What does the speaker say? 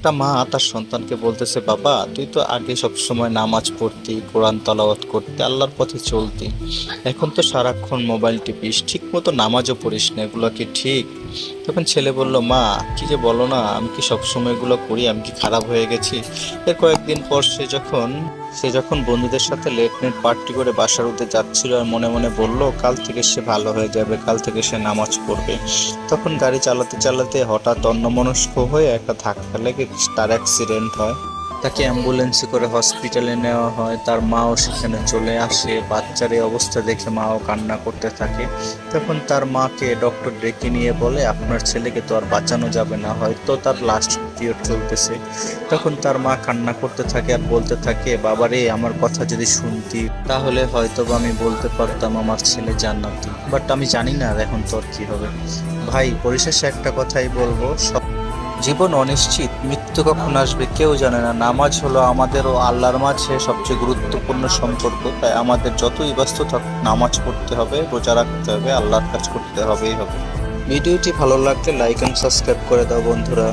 একটা মা তার সন্তানকে বলতেছে, বাবা, তুই তো আগে সব সময় নামাজ পড়তি, কোরআন তালাওয়াত করতে, আল্লাহর পথে চলতি। এখন তো সারাক্ষণ মোবাইল টিপিস ঠিক মতো নামাজও পড়িস না, এগুলো কি ঠিক? তখন ছেলে বলল, মা, কি যে বলো না, আমি কি সব সময় এগুলো করি, আমি কি খারাপ হয়ে গেছি? এর কয়েকদিন পর সে যখন সে যখন বন্ধুদের সাথে লেট নাইট পার্টি করে বাসার উঠে যাচ্ছিল আর মনে মনে বলল, কাল থেকে সে ভালো হয়ে যাবে, কাল থেকে সে নামাজ পড়বে। তখন গাড়ি চালাতে চালাতে হঠাৎ অন্যমনস্ক হয়ে একটা ধাক্কা লেগে তার অ্যাক্সিডেন্ট হয়। তাকে অ্যাম্বুলেন্সে করে হসপিটালে নেওয়া হয়। তার মাও সেখানে চলে আসে। বাচ্চার এই অবস্থা দেখে মাও কান্না করতে থাকে। তখন তার মাকে ডক্টর ডেকে নিয়ে বলে, আপনার ছেলেকে তো আর বাঁচানো যাবে না। হয়তো তার লাস্ট পিরিয়ড চলতেছে। তখন তার মা কান্না করতে থাকে আর বলতে থাকে, বাবারে, আমার কথা যদি শুনতি, তাহলে হয়তো বা আমি বলতে পারতাম আমার ছেলে জান্নাতি। বাট আমি জানি না এখন তোর কি হবে। ভাই, পরিশেষে একটা কথাই বলব। সব জীবন অনিশ্চিত, মৃত্যু কখন আসবে কেউ জানে না। নামাজ হলো আমাদের ও আল্লাহর মাঝে সবচেয়ে গুরুত্বপূর্ণ সম্পর্ক। তাই আমাদের যতই ব্যস্ত থাক নামাজ পড়তে হবে, রোজা রাখতে হবে, আল্লাহর কাজ করতে হবেই হবে। ভিডিওটি ভালো লাগলে লাইক এন্ড সাবস্ক্রাইব করে দাও বন্ধুরা।